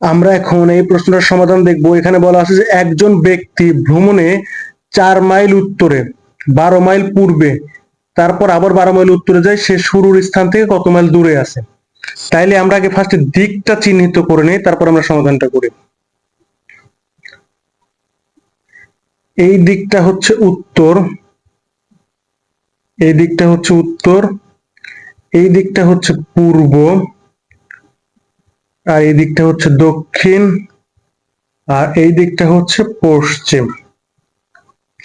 আমরা এখন এই প্রশ্নটার সমাধান দেখব। এখানে বলা আছে যে একজন ব্যক্তি ভ্রমণে চার মাইল উত্তরে, বারো মাইল পূর্বে, তারপর আবার বারো মাইল উত্তরে যায়, সে শুরুর স্থান থেকে কত মাইল দূরে আছে। তাইলে আমরা আগে ফার্স্টে দিকটা চিহ্নিত করে নিই, তারপর আমরা সমাধানটা করি। এই দিকটা হচ্ছে উত্তর, এই দিকটা হচ্ছে উত্তর, এই দিকটা হচ্ছে পূর্ব আর এই দিকটা হচ্ছে দক্ষিণ, আর এই দিকটা হচ্ছে পশ্চিম।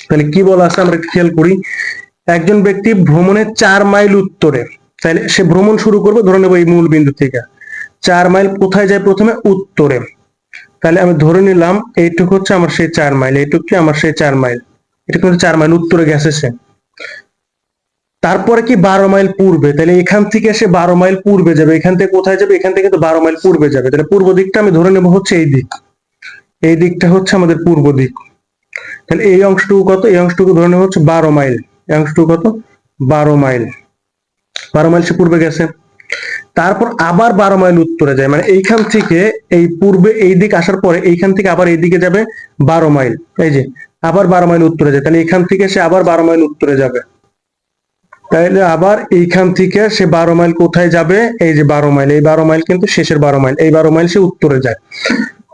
তাহলে কি বলা আছে? আমরা খেয়াল করি। একজন ব্যক্তি ভ্রমণের চার মাইল উত্তরে, তাহলে সে ভ্রমণ শুরু করবে, ধরে নেব এই মূল বিন্দু থেকে। চার মাইল কোথায় যায় প্রথমে? উত্তরে। তাহলে আমি ধরে নিলাম, এইটুকু হচ্ছে আমার সেই চার মাইল, এইটুকু কি? আমার সেই চার মাইল। এটা কিন্তু চার মাইল, উত্তরে গেছে সে। তারপরে কি বারো মাইল পূর্বে? তাহলে এখান থেকে সে বারো মাইল পূর্বে যাবে। এখান থেকে কোথায় যাবে? এখান থেকে তো বারো মাইল পূর্বে যাবে। তাহলে পূর্ব দিকটা আমি ধরে নেব হচ্ছে এই দিক। এই দিকটা হচ্ছে আমাদের পূর্ব দিক। তাহলে এই অংশটুকু কত? এই অংশটুকু ধরে নেব হচ্ছে বারো মাইল। এই অংশটুকু কত? বারো মাইল। বারো মাইল সে পূর্বে গেছে। তারপর আবার বারো মাইল উত্তরে যায়। মানে এইখান থেকে এই পূর্বে এই দিক আসার পরে এইখান থেকে আবার এই দিকে যাবে বারো মাইল। এই যে, আবার বারো মাইল উত্তরে যায়। তাহলে এখান থেকে সে আবার বারো মাইল উত্তরে যাবে। তাহলে আবার এইখান থেকে সে বারো মাইল কোথায় যাবে? এই যে বারো মাইল, এই বারো মাইল কিন্তু শেষের বারো মাইল, এই বারো মাইল সে উত্তরে যায়।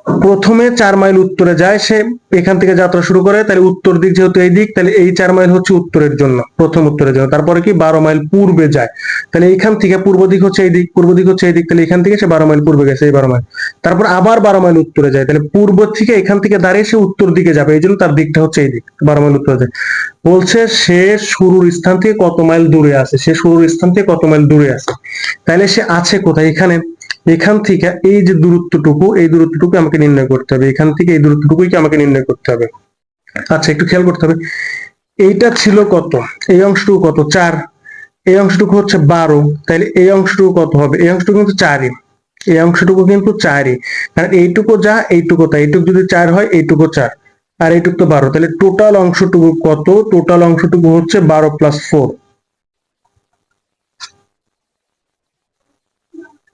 প্রথমে চার মাইল উত্তরে যায়, সে এখান থেকে যাত্রা শুরু করে, তাহলে উত্তর দিক যেহেতু এই দিক, তাহলে এই চার মাইল হচ্ছে উত্তরের জন্য, প্রথম উত্তরের জন্য। তারপরে কি? বারো মাইল পূর্বে যায়। তাহলে এইখান থেকে পূর্ব দিক হচ্ছে এই দিক, পূর্ব দিক হচ্ছে এই দিক, তাহলে এখান থেকে সে বারো মাইল পূর্বে গেছে, এই বারো মাইল। তারপর আবার বারো মাইল উত্তরে যায়, তাহলে পূর্ব থেকে এখান থেকে দাঁড়িয়ে সে উত্তর দিকে যাবে, এই জন্য তার দিকটা হচ্ছে এই দিক, বারো মাইল উত্তরে যায়। বলছে সে শুরুর স্থান থেকে কত মাইল দূরে আছে, সে শুরুর স্থান থেকে কত মাইল দূরে আছে, তাহলে সে আছে কোথায়? এখানে এখান থেকে এই যে দূরত্বটুকু, এই দূরত্বটুকু আমাকে নির্ণয় করতে হবে। এখান থেকে এই দূরত্বটুকুই কি আমাকে নির্ণয় করতে হবে? আচ্ছা একটু খেয়াল করতে হবে। এইটা ছিল কত? এই অংশটুকু কত? চার। এই অংশটুকু হচ্ছে বারো। তাহলে এই অংশটুকু কত হবে? এই অংশটুকু কিন্তু চারই। এই অংশটুকু কিন্তু চারই। কারণ এইটুকু যা, এইটুকু তাই। এইটুকু যদি চার হয়, এইটুকু চার। আর এইটুকু তো বারো। তাহলে টোটাল অংশটুকু কত? টোটাল অংশটুকু হচ্ছে বারো প্লাস ফোর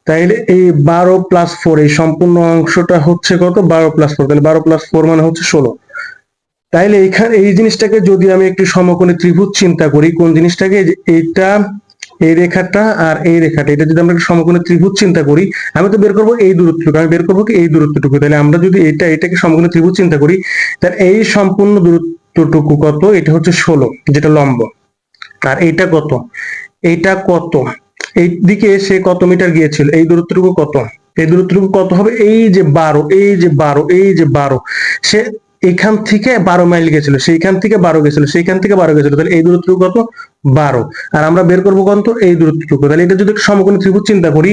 তাইলে এই বারো প্লাস ফোর এই সম্পূর্ণ অংশটা হচ্ছে কত? বারো প্লাস ফোর তাহলে বারো প্লাস ফোর মানে হচ্ছে ষোলো। তাইলে এখানে এই জিনিসটাকে যদি আমি একটি সমকোণী ত্রিভুজ চিন্তা করি, কোন জিনিসটাকে? এইটা, এই রেখাটা আর এই রেখাটা, এটা যদি আমরা সমকোণী ত্রিভুজ চিন্তা করি, আমি তো বের করব এই দূরত্বটুকু, আমি বের করব কি এই দূরত্বটুকু। তাহলে আমরা যদি এটা, এটাকে সমকোণী ত্রিভুজ চিন্তা করি, তাহলে এই সম্পূর্ণ দূরত্বটুকু কত? এটা হচ্ছে ষোলো, যেটা লম্ব। আর এইটা কত? এইটা কত? এই দিকে সে কত মিটার গিয়েছিল? এই দূরত্বটুকু কত? এই দূরত্বটুকু কত হবে? এই যে বারো, এই যে বারো, এই যে বারো। সে এখান থেকে বারো মাইল গেছিল, সেইখান থেকে বারো গেছিল, সেইখান থেকে বারো গেছিল, তাহলে এই দূরত্বটুকু কত? বারো। আর আমরা বের করব কত এই দূরত্বটুকু। তাহলে এটা যদি সমকোণী ত্রিভুজ চিন্তা করি,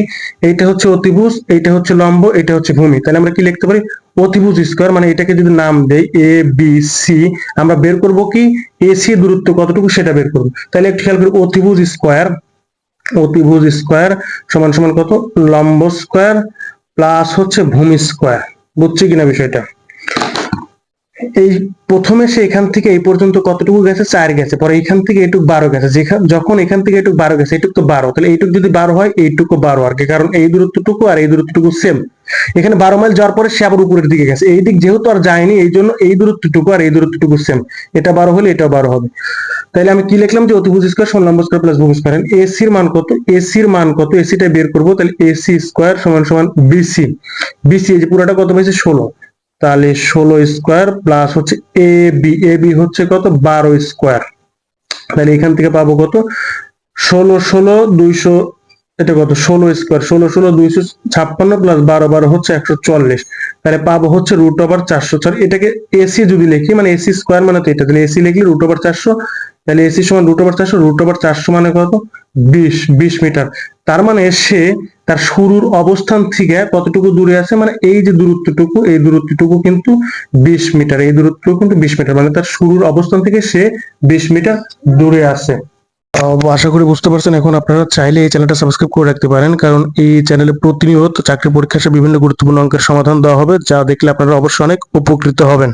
এইটা হচ্ছে অতিভুজ, এইটা হচ্ছে লম্ব এটা হচ্ছে ভূমি। তাহলে আমরা কি লিখতে পারি? অতিভুজ স্কোয়ার মানে এটাকে যদি নাম দেই এ বি সি আমরা বের করব কি? এসি দূরত্ব কতটুকু? সেটা বের করব। তাহলে একটু খেয়াল করি, অতিভুজ স্কোয়ার অতিভুজ স্কোয়ার সমান সমান কত? লম্ব স্কোয়ার প্লাস হচ্ছে ভূমি স্কোয়ার। বুঝছি কিনা বিষয়টা? এই প্রথমে সে এখান থেকে এই পর্যন্ত কতটুকু গেছে? চার গেছে। পরে এখান থেকে এটুক বারো গেছে। যেখান এখান থেকে এটুক বারো গেছে, এটুক তো বারো। তাহলে এইটুক যদি বারো হয়, এইটুকু বারো আর কি। কারণ এই দূরত্বটুকু আর এই দূরত্বটুকু সেম এখানে বারো মাইল যাওয়ার পরে সে আবার উপরের দিকে গেছে। এই দিক যেহেতু আর যায়নি এই জন্য এই দূরত্বটুকু আর এই দূরত্বটুকু সেম এটা বারো হলে এটাও বারো হবে। তাহলে আমি কি লিখলাম যে অতিভুজ স্কোয়ার সমান লম্ব স্কোয়ার প্লাস ভূমি স্কোয়ার এসির মান কত? এসির মান কত? এসিটা বের করব, তাহলে এসি স্কোয়ার সমান সমান বিসি বিসি এই যে পুরোটা কত পেয়েছে ষোলো। তাহলে ষোলো স্কোয়ার প্লাস হচ্ছে এ বি এ বি হচ্ছে কত? বারো স্কোয়ার তাহলে এখান থেকে পাবো কত? ষোলো ষোলো, দুইশো, এটা কত? ষোলো স্কোয়ার ষোলো ষোলো, দুইশো ছাপ্পান্ন প্লাস বারো বারো হচ্ছে একশো চল্লিশ। তাহলে পাবো হচ্ছে রুট ওভার চারশো। চার এটাকে এসি যদি লিখি মানে এসি স্কোয়ার মানে তো এটা। তাহলে এসি লিখলে রুট ওভার চারশো তাহলে এসি সমান রুট ওভার চারশো রুট ওভার চারশো মানে কত? বিশ বিশ মিটার। তার মানে সে তার শুরুর অবস্থান থেকে কতটুকু দূরে আছে? মানে এই যে দূরত্বটুকু, এই দূরত্বটুকু কিন্তু বিশ মিটার, এই দূরত্বটুকু কিন্তু বিশ মিটার। মানে তার শুরুর অবস্থান থেকে সে বিশ মিটার দূরে আছে। আশা করি বুঝতে পারছেন। এখন আপনারা চাইলে এই চ্যানেলটা সাবস্ক্রাইব করে রাখতে পারেন, কারণ এই চ্যানেলে প্রতিনিয়ত চাকরি পরীক্ষা বিভিন্ন গুরুত্বপূর্ণ অঙ্কের সমাধান দেওয়া হবে, যা দেখলে আপনারা অবশ্যই অনেক উপকৃত হবেন।